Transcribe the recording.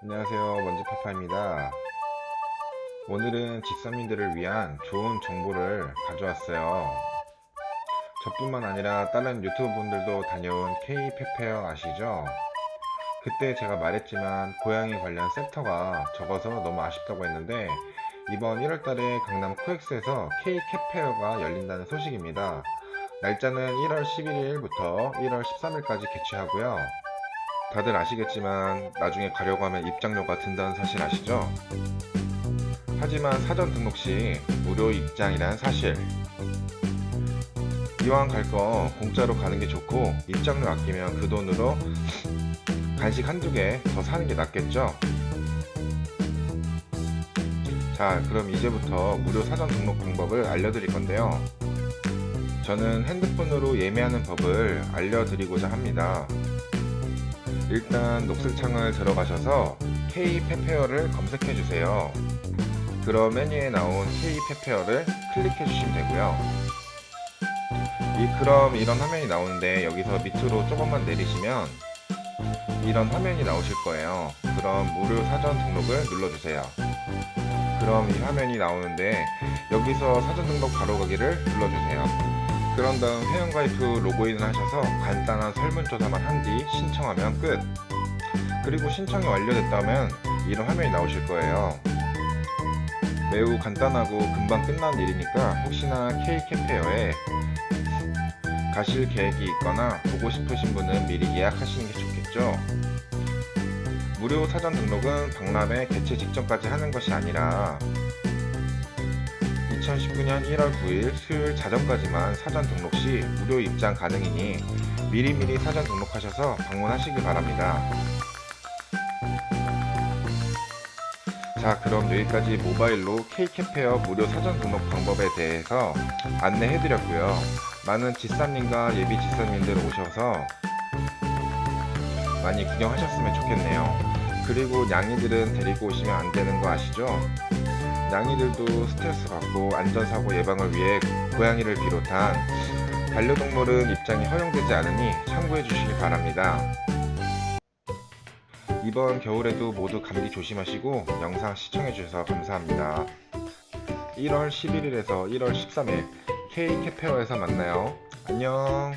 안녕하세요. 먼지파파입니다. 오늘은 직선민들을 위한 좋은 정보를 가져왔어요. 저뿐만 아니라 다른 유튜브 분들도 다녀온 K-페페어 아시죠? 그때 제가 말했지만 고양이 관련 센터가 적어서 너무 아쉽다고 했는데 이번 1월달에 강남 코엑스에서 K-캐페어가 열린다는 소식입니다. 날짜는 1월 11일부터 1월 13일까지 개최하고요. 다들 아시겠지만 나중에 가려고 하면 입장료가 든다는 사실 아시죠? 하지만 사전 등록 시 무료 입장이란 사실. 이왕 갈 거 공짜로 가는 게 좋고 입장료 아끼면 그 돈으로 간식 한두 개 더 사는 게 낫겠죠? 자, 그럼 이제부터 무료 사전 등록 방법을 알려드릴 건데요. 저는 핸드폰으로 예매하는 법을 알려드리고자 합니다. 일단 녹색 창을 들어가셔서 K 페페어를 검색해 주세요. 그럼 메뉴에 나온 K 페페어를 클릭해 주시면 되고요. 이 그럼 이런 화면이 나오는데 여기서 밑으로 조금만 내리시면 이런 화면이 나오실 거예요. 그럼 무료 사전 등록을 눌러주세요. 그럼 이 화면이 나오는데 여기서 사전 등록 바로 가기를 눌러주세요. 그런 다음 회원가입 후 로그인을 하셔서 간단한 설문조사만 한 뒤 신청하면 끝. 그리고 신청이 완료됐다면 이런 화면이 나오실 거예요. 매우 간단하고 금방 끝난 일이니까 혹시나 K캠페어에 가실 계획이 있거나 보고 싶으신 분은 미리 예약하시는 게 좋겠죠. 무료 사전 등록은 박람회 개최 직전까지 하는 것이 아니라 2019년 1월 9일 수요일 자정까지만 사전 등록 시 무료 입장 가능이니 미리미리 사전 등록하셔서 방문하시기 바랍니다. 자, 그럼 여기까지 모바일로 K캠페어 무료 사전 등록 방법에 대해서 안내해드렸고요. 많은 지쌈님과 예비 지쌈님들 오셔서 많이 구경하셨으면 좋겠네요. 그리고 양이들은 데리고 오시면 안 되는 거 아시죠? 양이들도 스트레스 받고 안전사고 예방을 위해 고양이를 비롯한 반려동물은 입장이 허용되지 않으니 참고해 주시기 바랍니다. 이번 겨울에도 모두 감기 조심하시고 영상 시청해 주셔서 감사합니다. 1월 11일에서 1월 13일 K 캐페어에서 만나요. 안녕.